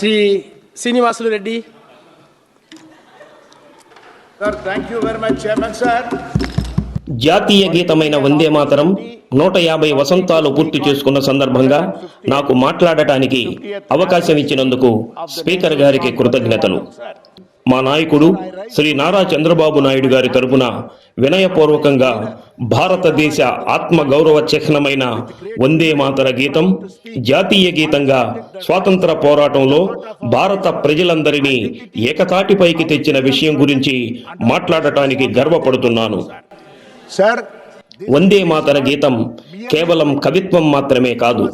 Shri Srinivasulu Reddy sir. జాతీయ గీతమైన వందే మాతరం నూట యాభై వసంతాలు పూర్తి చేసుకున్న సందర్భంగా నాకు మాట్లాడటానికి అవకాశం ఇచ్చినందుకు స్పీకర్ గారికి కృతజ్ఞతలు మా నాయకుడు శ్రీ నారా చంద్రబాబు నాయుడు గారి తరపున వినయపూర్వకంగా భారతదేశ ఆత్మ గౌరవ చిహ్నమైన వందే మాతర గీతం జాతీయ గీతంగా స్వాతంత్ర పోరాటంలో భారత ప్రజలందరినీ ఏకతాటిపైకి తెచ్చిన విషయం గురించి మాట్లాడటానికి గర్వపడుతున్నాను. సార్ వందే మాతర గీతం కేవలం కవిత్వం మాత్రమే కాదు.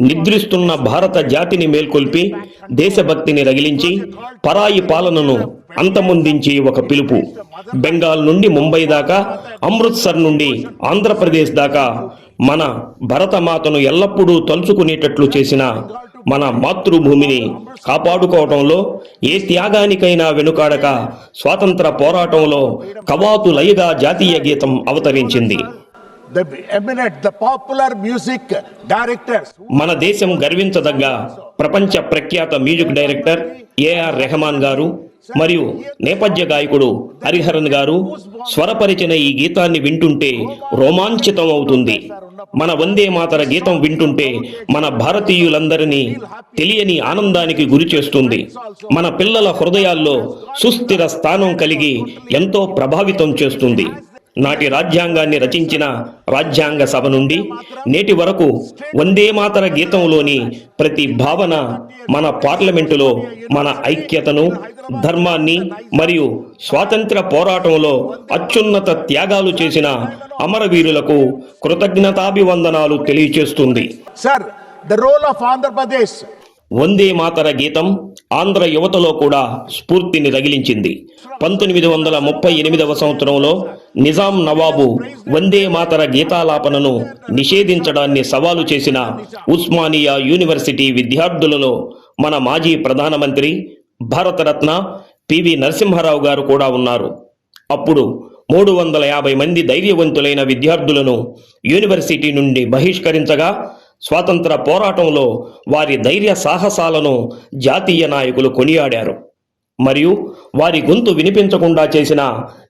నిద్రిస్తున్న భారత జాతిని మేల్కొల్పి దేశభక్తిని రగిలించి పరాయి పాలనను అంతమొందించి ఒక పిలుపు. బెంగాల్ నుండి ముంబై దాకా అమృత్సర్ నుండి ఆంధ్రప్రదేశ్ దాకా మన భరతమాతను ఎల్లప్పుడూ తలుచుకునేటట్లు చేసిన మన మాతృభూమిని కాపాడుకోవటంలో ఏ త్యాగానికైనా వెనుకాడక స్వాతంత్ర పోరాటంలో కవాతులయగా జాతీయ గీతం అవతరించింది. మన దేశం గర్వించదగ్గ ప్రపంచ ప్రఖ్యాత మ్యూజిక్ డైరెక్టర్ ఏఆర్ రెహమాన్ గారు మరియు నేపథ్య గాయకుడు హరిహరన్ గారు స్వరపరిచిన ఈ గీతాన్ని వింటుంటే రోమాంచితం అవుతుంది. మన వందే మాతర గీతం వింటుంటే మన భారతీయులందరినీ తెలియని ఆనందానికి గురి చేస్తుంది. మన పిల్లల హృదయాల్లో సుస్థిర స్థానం కలిగి ఎంతో ప్రభావితం చేస్తుంది. నాటి రాజ్యాంగాన్ని రచించిన రాజ్యాంగ సభ నుండి నేటి వరకు వందే మాతర గీతంలోని ప్రతి భావన మన పార్లమెంటులో మన ఐక్యతను ధర్మాన్ని మరియు స్వాతంత్ర పోరాటంలో అత్యున్నత త్యాగాలు చేసిన అమరవీరులకు కృతజ్ఞతాభివందనాలు తెలియచేస్తుంది. Sir the role of Andhra Pradesh Vande Mataram గీతం ఆంధ్ర యువతలో కూడా స్ఫూర్తిని రగిలించింది. పంతొమ్మిది వందల ముప్పై ఎనిమిదవ సంవత్సరంలో నిజాం నవాబు వందే మాతర గీతాలాపనను నిషేధించడాన్ని సవాలు చేసిన ఉస్మానియా యూనివర్సిటీ విద్యార్థులలో మన మాజీ ప్రధానమంత్రి భారతరత్న పివి నరసింహారావు గారు కూడా ఉన్నారు. అప్పుడు మూడు వందల యాభై మంది ధైర్యవంతులైన విద్యార్థులను యూనివర్సిటీ నుండి బహిష్కరించగా స్వాతంత్ర పోరాటంలో వారి ధైర్య సాహసాలను జాతీయ నాయకులు కొనియాడారు. మరియు వారి గొంతు వినిపించకుండా చేసిన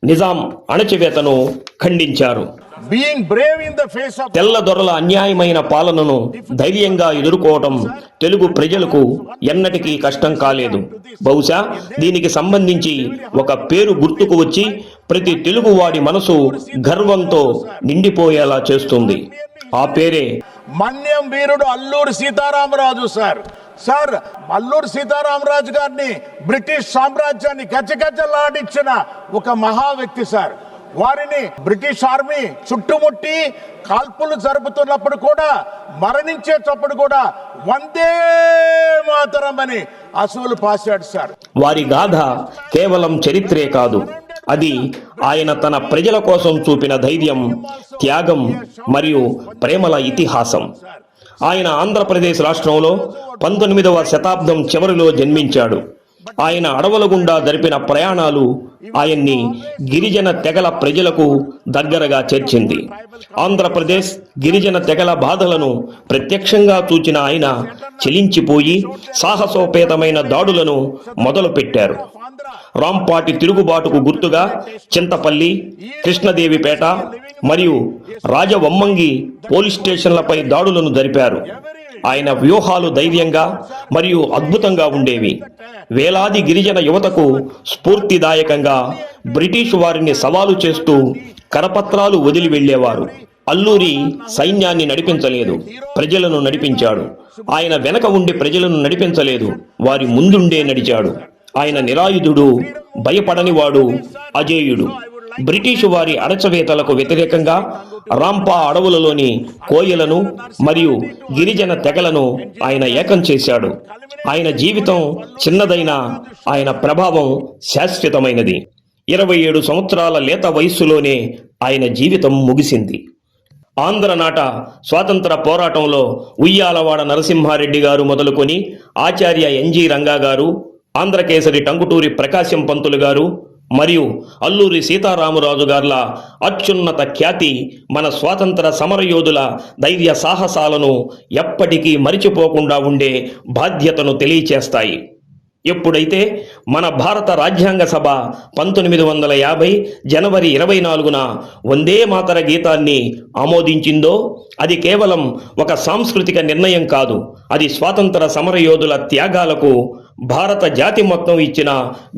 నిజాం అణచివేతను ఖండించారు. Being brave in the face of తెల్ల దొరల అన్యాయమైన పాలనను ధైర్యంగా ఎదుర్కోవటం తెలుగు ప్రజలకు ఎన్నటికీ కష్టం కాలేదు. బహుశా దీనికి సంబంధించి ఒక పేరు గుర్తుకు వచ్చి ప్రతి తెలుగువాడి మనసు గర్వంతో నిండిపోయేలా చేస్తుంది. ఆ పేరే. మన్యం వీరుడు అల్లూరి సీతారామరాజు సార్. సార్ అల్లూరి సీతారామరాజు గారిని బ్రిటిష్ సామ్రాజ్యాన్ని గజగజలాడించిన ఒక మహా వ్యక్తి సార్. వారిని బ్రిటిష్ ఆర్మీ చుట్టుముట్టి కాల్పులు జరుపుతున్నప్పుడు కూడా మరణించేటప్పుడు కూడా వందే మాతరం అని అసూలు పాశాడు సార్. వారి గాథ కేవలం చరిత్రే కాదు. అది ఆయన తన ప్రజల కోసం చూపిన ధైర్యం త్యాగం మరియు ప్రేమల ఇతిహాసం. ఆయన ఆంధ్రప్రదేశ్ రాష్ట్రంలో పంతొమ్మిదవ శతాబ్దం చివరిలో జన్మించాడు. ఆయన అడవుల గుండా జరిపిన ప్రయాణాలు ఆయన్ని గిరిజన తెగల ప్రజలకు దగ్గరగా చేర్చింది. ఆంధ్రప్రదేశ్ గిరిజన తెగల బాధలను ప్రత్యక్షంగా చూచిన ఆయన చెలించిపోయి సాహసోపేతమైన దాడులను మొదలుపెట్టారు. రాంపాటి తిరుగుబాటుకు గుర్తుగా చింతపల్లి కృష్ణదేవిపేట మరియు రాజవమ్మంగి పోలీస్ స్టేషన్లపై దాడులను జరిపారు. ఆయన వ్యూహాలు ధైర్యంగా మరియు అద్భుతంగా ఉండేవి. వేలాది గిరిజన యువతకు స్ఫూర్తిదాయకంగా బ్రిటిష్ వారిని సవాలు చేస్తూ కరపత్రాలు వదిలి వెళ్ళేవారు. అల్లూరి సైన్యాన్ని నడిపించలేదు. ప్రజలను నడిపించాడు. ఆయన వెనక ఉండి ప్రజలను నడిపించలేదు. వారి ముందుండే నడిచాడు. ఆయన నిరాయుధుడు భయపడనివాడు అజేయుడు. బ్రిటిషు వారి అణచవేతలకు వ్యతిరేకంగా రాంపా అడవులలోని కోయలను మరియు గిరిజన తెగలను ఆయన ఏకం చేశాడు. ఆయన జీవితం చిన్నదైన ఆయన ప్రభావం శాశ్వతమైనది. ఇరవై ఏడు సంవత్సరాల లేత వయస్సులోనే ఆయన జీవితం ముగిసింది. ఆంధ్రనాట స్వాతంత్ర పోరాటంలో ఉయ్యాలవాడ నరసింహారెడ్డి గారు మొదలుకొని ఆచార్య ఎన్జి రంగా గారు ఆంధ్రకేసరి టంగుటూరి ప్రకాశం పంతులు గారు మరియు అల్లూరి సీతారామరాజు గార్ల అత్యున్నత ఖ్యాతి మన స్వాతంత్ర సమరయోధుల ధైర్య సాహసాలను ఎప్పటికీ మరిచిపోకుండా ఉండే బాధ్యతను తెలియచేస్తాయి. ఎప్పుడైతే మన భారత రాజ్యాంగ సభ పంతొమ్మిది వందల యాభై జనవరి ఇరవై నాలుగున వందే మాతర గీతాన్ని ఆమోదించిందో అది కేవలం ఒక సాంస్కృతిక నిర్ణయం కాదు అది స్వాతంత్ర సమరయోధుల త్యాగాలకు భారత జాతి మొత్తం ఇచ్చిన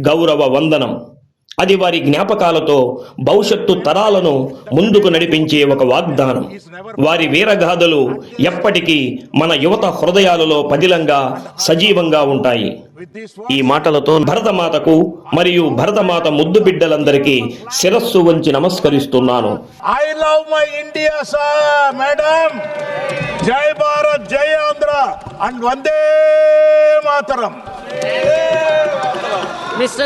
గౌరవ వందనం. అది వారి జ్ఞాపకాలతో భవిష్యత్తు తరాలను ముందుకు నడిపించే ఒక వాగ్దానం వారి వీరగాథలు ఎప్పటికీ మన యువత హృదయాలలో పదిలంగా సజీవంగా ఉంటాయి ఈ మాటలతో భరతమాతకు మరియు భరతమాత ముద్దు బిడ్డలందరికీ శిరస్సు వంచి నమస్కరిస్తున్నాను I love my India, sir, madam. Jai Bharat, Jai Andhra, and Vande Mataram. Mr.